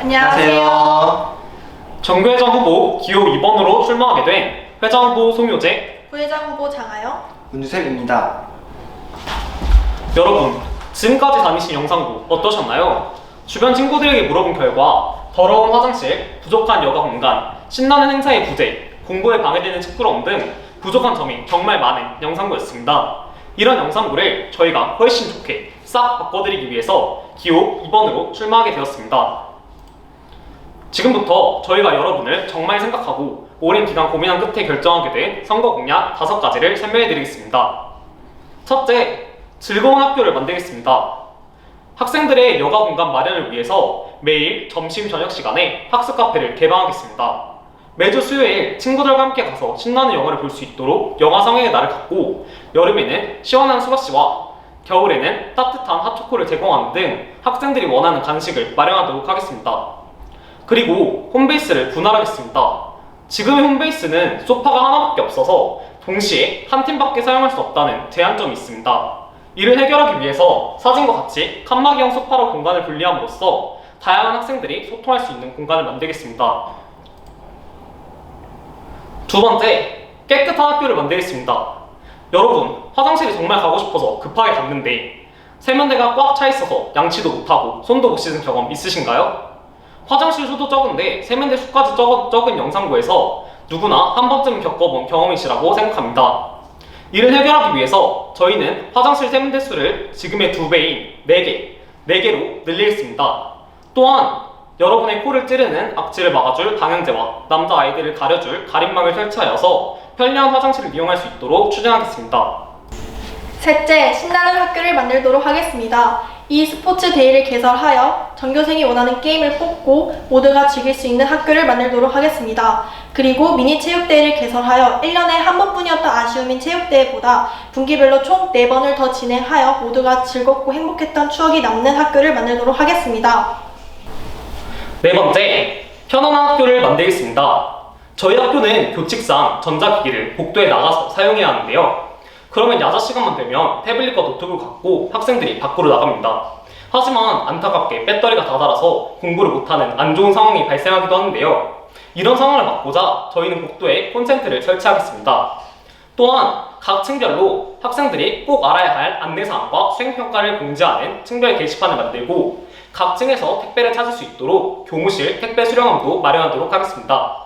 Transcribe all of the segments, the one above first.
안녕하세요. 정교회장 후보 기호 2번으로 출마하게 된 회장 후보 송효재 부회장 후보 장하영. 문주셉입니다. 여러분 지금까지 다니신 영상부 어떠셨나요? 주변 친구들에게 물어본 결과 더러운 화장실, 부족한 여가 공간, 신나는 행사의 부재, 공부에 방해되는 시끄러움 등 부족한 점이 정말 많은 영상부였습니다. 이런 영상부를 저희가 훨씬 좋게 싹 바꿔드리기 위해서 기호 2번으로 출마하게 되었습니다. 지금부터 저희가 여러분을 정말 생각하고 오랜 기간 고민한 끝에 결정하게 된 선거 공약 다섯 가지를 설명해 드리겠습니다. 첫째, 즐거운 학교를 만들겠습니다. 학생들의 여가 공간 마련을 위해서 매일 점심 저녁 시간에 학습 카페를 개방하겠습니다. 매주 수요일 친구들과 함께 가서 신나는 영화를 볼 수 있도록 영화 상영의 날을 갖고 여름에는 시원한 수박씨와 겨울에는 따뜻한 핫초코를 제공하는 등 학생들이 원하는 간식을 마련하도록 하겠습니다. 그리고 홈베이스를 분할하겠습니다. 지금의 홈베이스는 소파가 하나밖에 없어서 동시에 한 팀밖에 사용할 수 없다는 제한점이 있습니다. 이를 해결하기 위해서 사진과 같이 칸막이형 소파로 공간을 분리함으로써 다양한 학생들이 소통할 수 있는 공간을 만들겠습니다. 두 번째, 깨끗한 학교를 만들겠습니다. 여러분, 화장실이 정말 가고 싶어서 급하게 갔는데 세면대가 꽉 차 있어서 양치도 못하고 손도 못 씻은 경험 있으신가요? 화장실 수도 적은데 세면대 수까지 적, 적은 영상부에서 누구나 한 번쯤은 겪어본 경험이시라고 생각합니다. 이를 해결하기 위해서 저희는 화장실 세면대 수를 지금의 두 배인 4개, 4개로 늘리겠습니다. 또한 여러분의 코를 찌르는 악취를 막아줄 방향제와 남자 아이들을 가려줄 가림막을 설치하여서 편리한 화장실을 이용할 수 있도록 추진하겠습니다. 셋째, 신나는 학교를 만들도록 하겠습니다. 이 스포츠 데이를 개설하여 전교생이 원하는 게임을 뽑고 모두가 즐길 수 있는 학교를 만들도록 하겠습니다. 그리고 미니 체육대회를 개설하여 1년에 한 번뿐이었던 아쉬움인 체육대회보다 분기별로 총 4번을 더 진행하여 모두가 즐겁고 행복했던 추억이 남는 학교를 만들도록 하겠습니다. 네 번째, 편안한 학교를 만들겠습니다. 저희 학교는 교칙상 전자기기를 복도에 나가서 사용해야 하는데요. 그러면 야자 시간만 되면 태블릿과 노트북을 갖고 학생들이 밖으로 나갑니다. 하지만 안타깝게 배터리가 다 닳아서 공부를 못하는 안 좋은 상황이 발생하기도 하는데요. 이런 상황을 막고자 저희는 복도에 콘센트를 설치하겠습니다. 또한 각 층별로 학생들이 꼭 알아야 할 안내사항과 수행평가를 공지하는 층별 게시판을 만들고 각 층에서 택배를 찾을 수 있도록 교무실 택배 수령함도 마련하도록 하겠습니다.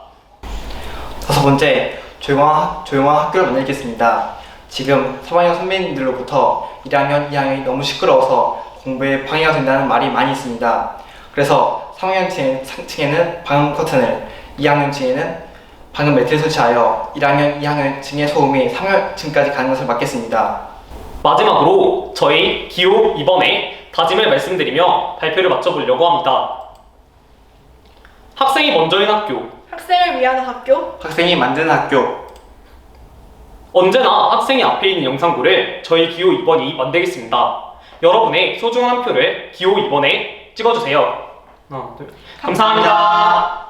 다섯 번째, 조용한, 학- 조용한 학교를 만들겠습니다. 지금 3학년 선배님들로부터 1학년, 2학년이 너무 시끄러워서 공부에 방해가 된다는 말이 많이 있습니다. 그래서 3학년 층, 층에는 방음 커튼을, 2학년 층에는 방음 매트를 설치하여 1학년, 2학년 층의 소음이 3학년 층까지 가는 것을 막겠습니다. 마지막으로 저희 기호 2번에 다짐을 말씀드리며 발표를 마쳐보려고 합니다. 학생이 먼저인 학교. 학생을 위한 학교, 학생이 만드는 학교, 언제나 학생이 앞에 있는 영상부를 저희 기호 2번이 만들겠습니다. 여러분의 소중한 한 표를 기호 2번에 찍어주세요. 하나, 둘. 감사합니다.